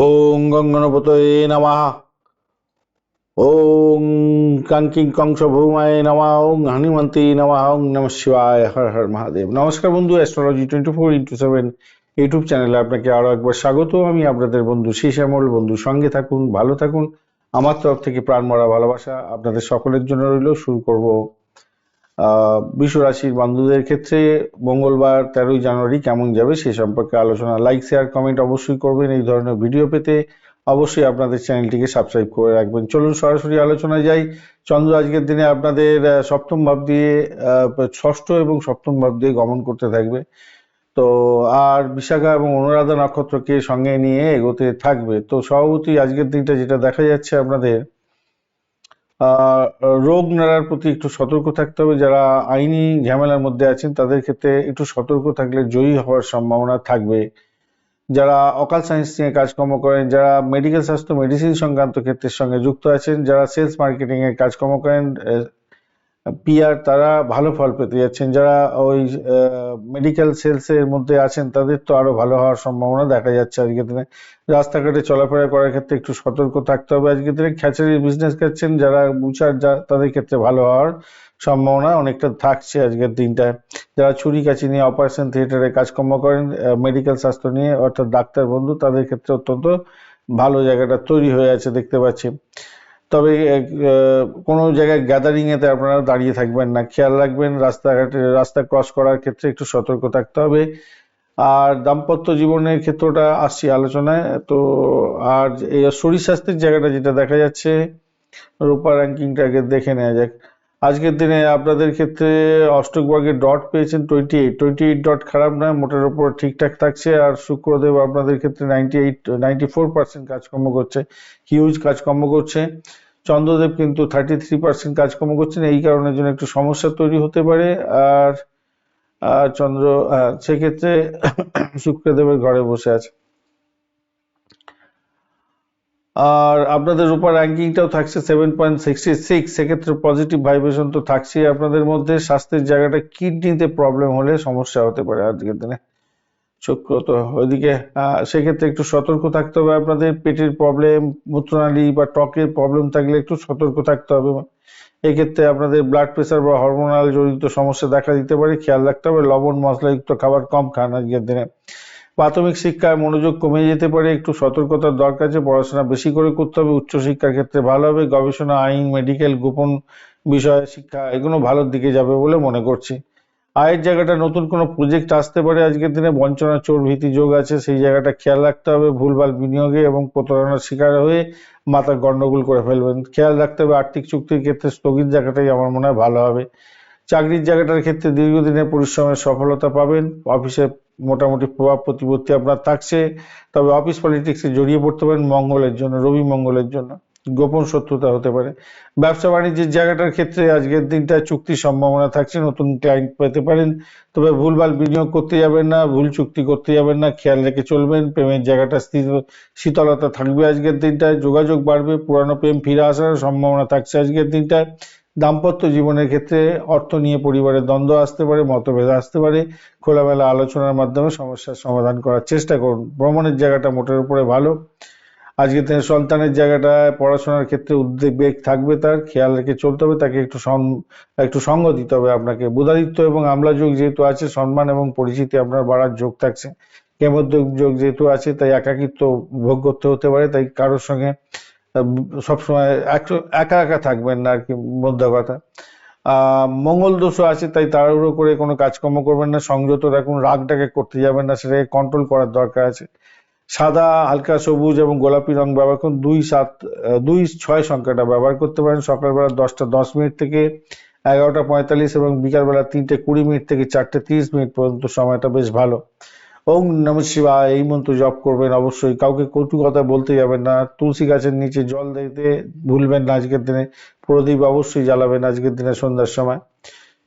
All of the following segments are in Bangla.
ওং গঙ্গনপতয়ে নমঃ। ওং কাঙ্কিং কংস ভৌমায় নমঃ। ওং হনুমন্তে নমঃ। ওং নম শিবায়। হর হর মহাদেব। নমস্কার বন্ধু astrology twenty four into seven YouTube চ্যানেলে আপনাকে আরও একবার স্বাগত। আমি আপনাদের বন্ধু শ্যামল বন্ধু সঙ্গে থাকুন, ভালো থাকুন। আমার তরফ থেকে প্রাণ মরা ভালোবাসা আপনাদের সকলের জন্য রইল। শুরু করব রাশির বন্ধুদের ক্ষেত্রে মঙ্গলবার তেরোই জানুয়ারি কেমন যাবে সে সম্পর্কে আলোচনা। লাইক শেয়ার কমেন্ট অবশ্যই করবেন এই ধরনের ভিডিও পেতে। অবশ্যই আপনাদের চ্যানেলটিকে সাবস্ক্রাইব করে রাখবেন। চলুন সরাসরি আলোচনায় যাই। চন্দ্র, আজকের দিনে আপনাদের সপ্তম ভাব দিয়ে ষষ্ঠ এবং সপ্তম ভাব দিয়ে গমন করতে থাকবে। তো আর বিশাখা এবং অনুরাধা নক্ষত্রকে সঙ্গে নিয়ে এগোতে থাকবে। তো সভাপতি আজকের দিনটা যেটা দেখা যাচ্ছে আপনাদের রোগ নাড়ার প্রতি একটু সতর্ক থাকতে হবে। যারা আইনি ঝামেলার মধ্যে আছেন, তাদের ক্ষেত্রে একটু সতর্ক থাকলে জয়ী হওয়ার সম্ভাবনা থাকবে। যারা অকাল সায়েন্স নিয়ে কাজকর্ম করেন, যারা মেডিকেল স্বাস্থ্য, মেডিসিন সংক্রান্ত ক্ষেত্রের সঙ্গে যুক্ত আছেন, যারা সেলস মার্কেটিং এর কাজকর্ম করেন পিআর তারা ভালো ফল পেতে যাচ্ছেন। যারা ওই মেডিকেল সেলস এর মধ্যে আছেন, তাদের তো আরও ভালো হওয়ার সম্ভাবনা দেখা যাচ্ছে আজকের দিনে। রাস্তাঘাটে চলাফেরা করার ক্ষেত্রে একটু সতর্ক থাকতে হবে। আজকের দিনে খ্যাচারির বিজনেস করছেন, যারা বুচার, যা, তাদের ক্ষেত্রে ভালো হওয়ার সম্ভাবনা অনেকটা থাকছে আজকের দিনটায়। যারা ছুরি কাছি নিয়ে অপারেশন থিয়েটারে কাজকর্ম করেন মেডিকেল স্বাস্থ্য নিয়ে, অর্থাৎ ডাক্তার বন্ধু, তাদের ক্ষেত্রে অত্যন্ত ভালো জায়গাটা তৈরি হয়ে আছে দেখতে পাচ্ছি। তবে কোনো জায়গায় গ্যাদারিং এতে আপনারা দাঁড়িয়ে থাকবেন না। খেয়াল রাখবেন, রাস্তাঘাটে, রাস্তা ক্রস করার ক্ষেত্রে একটু সতর্ক থাকতে হবে। আর দাম্পত্য জীবনের ক্ষেত্রটা আসছি আলোচনায়। তো, আর এই শরীর স্বাস্থ্যের জায়গাটা যেটা দেখা যাচ্ছে, রূপা র্যাঙ্কিংটাকে দেখে নেওয়া যাক। আজকের দিনে আপনাদের ক্ষেত্রে অষ্টক বর্গের ডট পেয়েছেন twenty eight twenty eight dot খারাপ নয়, মোটের উপর ঠিকঠাক থাকছে। আর শুক্রদেব আপনাদের ক্ষেত্রে ninety eight ninety four percent কাজকর্ম করছে হিউজ কাজকর্ম করছে। চন্দ্রদেব কিন্তু থার্টি থ্রি পার্সেন্ট কাজকর্ম করছেন, এই কারণের জন্য একটু সমস্যা তৈরি হতে পারে। আর চন্দ্র সেক্ষেত্রে শুক্রদেবের ঘরে বসে আছে। আর আপনাদের উপর র্যাঙ্কিংটাও থাকছে সেভেন পয়েন্ট সিক্সটি সিক্স সেক্ষেত্রে পজিটিভ ভাইব্রেশন তো থাকছেই আপনাদের মধ্যে। স্বাস্থ্যের জায়গাটা কিডনিতে প্রবলেম হলে সমস্যা হতে পারে আজকের দিনে। শুক্র তো ওইদিকে সেক্ষেত্রে একটু সতর্ক থাকতে হবে আপনাদের। পেটের প্রবলেম মূত্রনালী বা টকের প্রবলেম থাকলে একটু সতর্ক থাকতে হবে। এক্ষেত্রে আপনাদের ব্লাড প্রেশার বা হরমোনাল জনিত সমস্যা দেখা দিতে পারে। খেয়াল রাখতে হবে, লবণ, মশলাযুক্ত খাবার কম খান আজকের দিনে। প্রাথমিক শিক্ষায় মনোযোগ কমে যেতে পারে, একটু সতর্কতার দরকার আছে, পড়াশোনা বেশি করে করতে হবে, উচ্চশিক্ষার ক্ষেত্রে ভালো হবে, গবেষণা, আইন মেডিকেল গোপন বিষয় শিক্ষা এগুলো ভালোর দিকে যাবে বলে মনে করছি। আয়ের জায়গাটা নতুন কোনো প্রজেক্ট আসতে পারে আজকের দিনে বঞ্চনা চোর ভীতি যোগ আছে, সেই জায়গাটা খেয়াল রাখতে হবে, ভুলভাল বিনিয়োগে এবং প্রতারণার শিকার হয়ে মাথা গন্ডগোল করে ফেলবেন। খেয়াল রাখতে হবে আর্থিক চুক্তির ক্ষেত্রে স্থগিত জায়গাটাই আমার মনে হয় ভালো হবে। চাকরির জায়গাটার ক্ষেত্রে দীর্ঘদিনের পরিশ্রমের সফলতা পাবেন। অফিসে মোটামুটি প্রভাব প্রতিপত্তি আপনার থাকছে, তবে অফিস পলিটিক্সে জড়িয়ে পড়তে পারেন মঙ্গলের জন্য, রবি মঙ্গলের জন্য। গোপন শত্রুতা হতে পারে। ব্যবসা বাণিজ্যের জায়গাটার ক্ষেত্রে আজকের দিনটা চুক্তির সম্ভাবনা থাকছে, নতুন ক্লায়েন্ট পেতে পারেন। তবে ভুলভাল বিনিয়োগ করতে যাবেন না, ভুল চুক্তি করতে যাবেন না, খেয়াল রেখে চলবেন, প্রেমের জায়গাটা স্থির, শীতলতা থাকবে আজকের দিনটায়, যোগাযোগ বাড়বে, পুরানো প্রেম ফিরে আসার সম্ভাবনা থাকছে আজকের দিনটায়। দাম্পত্য জীবনের ক্ষেত্রে অর্থ নিয়ে পরিবারের দ্বন্দ্ব আসতে পারে, মতভেদ আসতে পারে। খোলামেলা আলোচনার মাধ্যমে সমস্যার সমাধান করার চেষ্টা করুন। ভ্রমণের জায়গাটা মোটের উপরে ভালো। আজকের দিনে সন্তানের জায়গাটায় পড়াশোনার ক্ষেত্রে উদ্বেগ বেগ থাকবে তার, খেয়াল রেখে চলতে হবে, তাকে একটু সং- একটু সঙ্গ দিতে হবে আপনাকে। বুধাদিত্য এবং আমলা যোগ যেহেতু আছে, সম্মান এবং পরিচিতি আপনার বাড়ার যোগ থাকছে। কেমদ্যোগ যোগ যেহেতু আছে, তাই একাকিত্ব ভোগ করতে হতে পারে, তাই কারোর সঙ্গে সবসময় একা একা থাকবেন না আর কি মধ্য কথা। মঙ্গল দোষও আছে, তাই তাড়াহুড়ো করে কোনো কাজকর্ম করবেন না, সংযত রাখুন, রাগটাকে করতে যাবেন না, সেটাকে কন্ট্রোল করার দরকার আছে। সাদা, হালকা, সবুজ এবং গোলাপি রং ব্যবহার করুন। দুই সাত, দুই ছয় সংখ্যাটা ব্যবহার করতে পারেন। সকালবেলা দশটা দশ মিনিট থেকে এগারোটা পঁয়তাল্লিশ এবং বিকালবেলা তিনটে কুড়ি মিনিট থেকে চারটে তিরিশ মিনিট পর্যন্ত সময়টা বেশ ভালো। ওম নম শিবা এই মন্ত্র জপ করবেন অবশ্যই। কাউকে কটু কথা বলতে যাবেন না। তুলসী গাছের নিচে জল দিতে ভুলবেন না আজকের দিনে। প্রদীপ অবশ্যই জ্বালাবেন আজকের দিনে সন্ধ্যার সময়।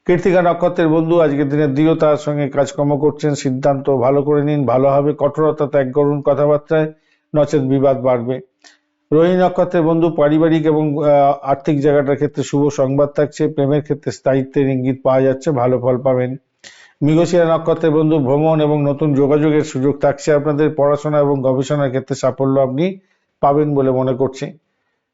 কৃত্তিকা নক্ষত্রের বন্ধু, আজকের দিনে দৃঢ়তার সঙ্গে কাজকর্ম করছেন, সিদ্ধান্ত ভালো করে নিন, ভালো হবে, কঠোরতা ত্যাগ করুন, কথাবার্তায় নচেত বিবাদ বাড়বে। রোহিণী নক্ষত্রের বন্ধু, পারিবারিক এবং আর্থিক জায়গাটার ক্ষেত্রে শুভ সংবাদ থাকছে, প্রেমের ক্ষেত্রে স্থায়িত্বের ইঙ্গিত পাওয়া যাচ্ছে, ভালো ফল পাবেন। মৃগশিরা নক্ষত্রের বন্ধু, ভ্রমণ এবং নতুন যোগাযোগের সুযোগ থাকছে, আপনাদের পড়াশোনা এবং গবেষণার ক্ষেত্রে সাফল্য আপনি পাবেন বলে মনে করছি।